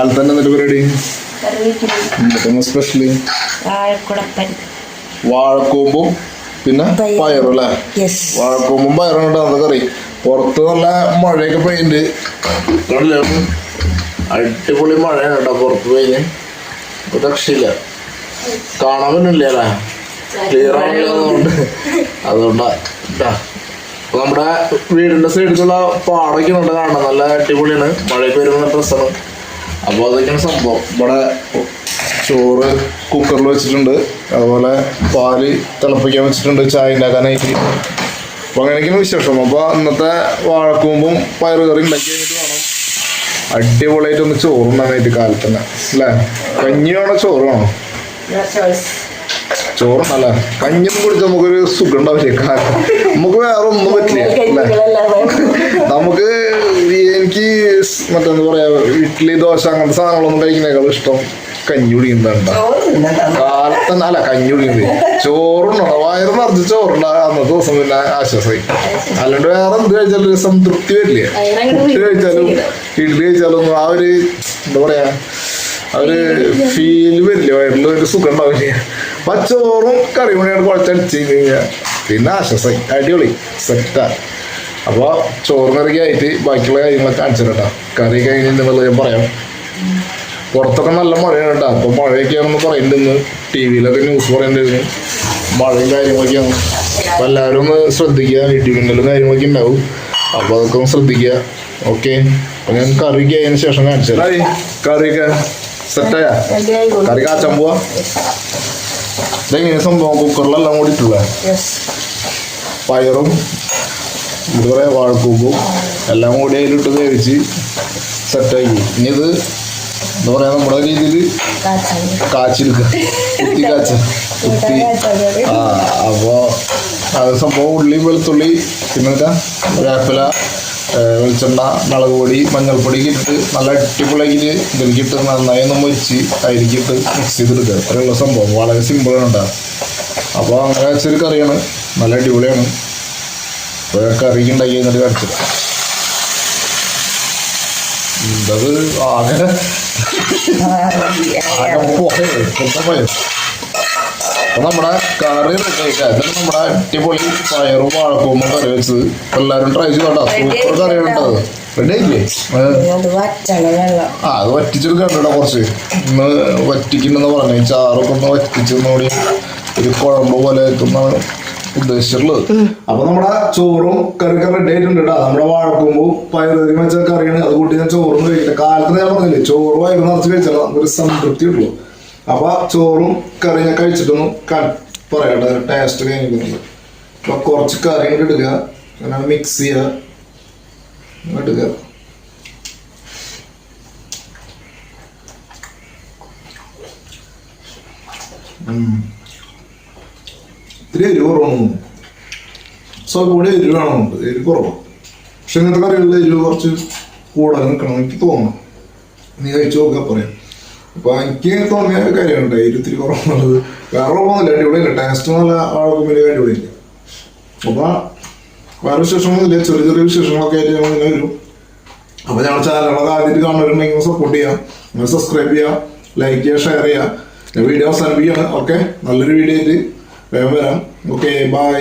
കാലത്ത് തന്നെ എന്നിട്ട് പരിപാടി? കറിവേപ്പില. സ്പെഷ്യലി വാഴക്കൂമ്പും പിന്നെ പയറ്. അല്ലേ? വാഴക്കൂമ്പും പയറും കേട്ടോ അത് കറി. പുറത്ത് നല്ല മഴയൊക്കെ പെയ്യുന്നുണ്ട്. അടിപൊളി മഴയാണ് കേട്ടോ പുറത്ത് പെയ്യുന്നത് ഒരു രക്ഷയില്ല കാണാൻ പറ്റുന്നില്ല അല്ലേ? ക്ലിയർ ആവുന്നുണ്ട് അതുകൊണ്ടാ. നമ്മുടെ വീടിന്റെ സൈഡിലുള്ള പാടൊക്കെ ഉണ്ട് കാണാൻ നല്ല അടിപൊളിയാണ്. മഴയൊക്കെ വരുന്ന ഡ്രസ്സാണ് അപ്പോൾ അതൊക്കെയാണ് സംഭവം. ഇവിടെ ചോറ് കുക്കറിൽ വെച്ചിട്ടുണ്ട്. അതുപോലെ പാൽ തിളപ്പിക്കാൻ വെച്ചിട്ടുണ്ട് ചായ ഉണ്ടാക്കാനായിട്ട് അപ്പോൾ അങ്ങനെയൊക്കെയാണ് വിശേഷം. അപ്പോൾ ഇന്നത്തെ വാഴക്കൂമ്പും പയറുകറി ഉണ്ടാക്കി കഴിഞ്ഞിട്ട് വേണം അടിപൊളിയായിട്ട് ഒന്ന് ചോറുണ്ടാനായിട്ട് കാലത്ത് തന്നെ അല്ലേ? കഞ്ഞിയാണോ വേണോ? ചോറ് വേണോ? ചോറുണ്ടല്ല കഞ്ഞിയൊന്നും കുടിച്ചാൽ നമുക്കൊരു സുഖം ഉണ്ടാവില്ല കാലം നമുക്ക് വേറെ ഒന്നും പറ്റില്ല നമുക്ക് എനിക്ക് മറ്റെന്താ പറയാ ഇഡ്ഡലി ദോശ അങ്ങനത്തെ സാധനങ്ങളൊന്നും കഴിക്കുന്നേക്കാളും ഇഷ്ടം കഞ്ഞി കുടിക്കുന്നതാണ് കാലത്തന്നെ അല്ല കഞ്ഞി കുടിക്കുന്നത് ചോറുണ്ടോ വയറ് നിറച്ച് ചോറുണ്ട അന്നത്തെ ദിവസം പിന്നെ ആശ്വാസമായി അല്ലാണ്ട് വേറെ എന്ത് കഴിച്ചാലും സംതൃപ്തി വരില്ലേ? പുട്ട് കഴിച്ചാലും ഇഡ്ഡലി കഴിച്ചാലും ആ ഒരു എന്താ പറയാ ആ ഒരു ഫീൽ വരില്ലേ? വയറിൽ ഒരു സുഖം ഉണ്ടാവില്ല? അപ്പൊ ചോറും കറി മണിയാണ് കുഴച്ചടിച്ച് കഴിഞ്ഞാൽ പിന്നെ ആശ്വാസമായി അടിപൊളി. സെറ്റാ. അപ്പോൾ ചോറ് ആയിട്ട് ബാക്കിയുള്ള കാര്യങ്ങളൊക്കെ അടിച്ചിട്ടാ കറി കഴിഞ്ഞിട്ടുള്ളത് ഞാൻ പറയാം. പുറത്തൊക്കെ നല്ല മഴയാണ് കേട്ടോ. അപ്പോൾ മഴയൊക്കെയാണെന്ന് പറയുന്നുണ്ട് ടി വിയിലൊക്കെ ന്യൂസ് പറയേണ്ടിരുന്നു മഴയും കാര്യങ്ങളൊക്കെയാണ്. അപ്പോൾ എല്ലാവരും ഒന്ന് ശ്രദ്ധിക്കുക. വീട്ടിൽ മിന്നലും കാര്യങ്ങളൊക്കെ ഉണ്ടാവും. അപ്പോൾ അതൊക്കെ ഒന്ന് ശ്രദ്ധിക്കുക. ഓക്കെ അപ്പൊ ഞാൻ കറിക്ക് അതിന് ശേഷം കാണിച്ചു കറിയൊക്കെ സെറ്റായ കറി കാച്ചാൻ പോവാ? ഇതെങ്ങനെ സംഭവം? കുക്കറിലെല്ലാം കൂടിയിട്ടുള്ള പയറും പറയുക വാഴക്കൂമ്പും എല്ലാം കൂടി അതിലിട്ട് വേവിച്ച് സെറ്റാക്കി. ഇനി ഇത് എന്താ പറയാ നമ്മുടെ രീതിയിൽ കാച്ചെടുക്കുക കാച്ച കുത്തി. ആ അപ്പോ അത് സംഭവം ഉള്ളി വെളുത്തുള്ളി പിന്നെ വേപ്പില വെളിച്ചെണ്ണ മുളക് പൊടി മഞ്ഞൾപ്പൊടി ഇട്ടിട്ട് നല്ല അടിപൊളിയിൽ ഇതിലേക്കിട്ട് നന്നായി ഒന്ന് മൊരിച്ച് അതിലേക്കിട്ട് മിക്സ് ചെയ്തെടുക്കുക. അത്രയുള്ള സംഭവം. വളരെ സിമ്പിളാണ് ഉണ്ടാകുക അപ്പോൾ അങ്ങനെ വെച്ചൊരു കറിയാണ്. നല്ല അടിപൊളിയാണ്. അപ്പോൾ അറിയിക്കണ്ടായി ഉണ്ടാക്കി എന്നിട്ട് കാണിച്ചത് എന്തത് ആകെ. അപ്പൊ നമ്മുടെ കറി എന്നിട്ട് നമ്മുടെ അടിപൊളി പയറും വാഴക്കൂമ്പും കറി വെച്ചത്. എല്ലാവരും ട്രൈ ചെയ്തോട്ടോ. സൂപ്പർ കറിയാണ് കേട്ടത് റെഡി ആയില്ലേ? ഏ. വറ്റണം വെള്ളം. ആ അത് വറ്റിച്ചെടുക്കണ്ട കുറച്ച്. ഇന്ന് വറ്റിക്കുന്നെന്ന് പറഞ്ഞു. ചാറൊക്കെ ഒന്ന് വറ്റിച്ചെന്നോടി ഒരു കുഴമ്പ് പോലെ എത്തുന്നാണ് ഉദ്ദേശിച്ചിട്ടുള്ളത്. അപ്പൊ നമ്മുടെ ചോറും കറിക്കറി റെഡി ആയിട്ടുണ്ട് കേട്ടോ നമ്മുടെ വാഴക്കുമ്പും പയറുകറി വെച്ച കറിയാണ് അത് കൂട്ടി ഞാൻ ചോറും കഴിക്കില്ല കാലത്ത് ഞാൻ പറഞ്ഞില്ലേ ചോറും വയറ് നിറച്ച് കഴിച്ചാൽ ഒരു സംതൃപ്തി ഉള്ളൂ. അപ്പൊ ചോറും കറിയും ഞാൻ കഴിച്ചിട്ടൊന്നും പറയട്ടെ ടേസ്റ്റ് കഴിഞ്ഞിട്ടുണ്ട്. അപ്പൊ കുറച്ച് കറി ഇടുക. അങ്ങനെ മിക്സ് ചെയ്യുക. ഇടുക. എടുക്കുക ഇത്തിരി എരിവ് കുറവാണ്. സ്വല്പം കൂടി എരിവ് വേണമെന്നുണ്ട് എരിവ് കുറവാണ് പക്ഷെ ഇങ്ങനത്തെ കറികളിൽ എരിവ് കുറച്ച് കൂടുതൽ നിൽക്കണം എനിക്ക് തോന്നണം നീ കഴിച്ചു നോക്കുക പറയാം അപ്പൊ എനിക്ക് തോന്നിയ കാര്യമുണ്ട് എരിവ് ഇത്തിരി കുറവാണുള്ളത്. വേറെ കുഴപ്പമൊന്നുമില്ല അടിപൊളിയില്ല? ടേസ്റ്റ് നല്ല ആൾക്കും വലിയ അടിപൊളിയില്ല? അപ്പൊ വേറെ വിശേഷമൊന്നുമില്ല ചെറിയ ചെറിയ വിശേഷങ്ങളൊക്കെ ആയിട്ട് ഞങ്ങൾ ഇങ്ങനെ വരും. അപ്പൊ ഞങ്ങൾ ചാനലുകളൊക്കെ ആദ്യമായിട്ട് കാണുന്നവരുണ്ടെങ്കിൽ സപ്പോർട്ട് ചെയ്യാം. നിങ്ങൾ സബ്സ്ക്രൈബ് ചെയ്യുക ലൈക്ക് ചെയ്യുക ഷെയർ ചെയ്യുക വീഡിയോ അവസാനിപ്പിക്കുകയാണ്. ഓക്കെ നല്ലൊരു വീഡിയോ ആയിട്ട് വേഗം വരാം ഓക്കെ ബൈ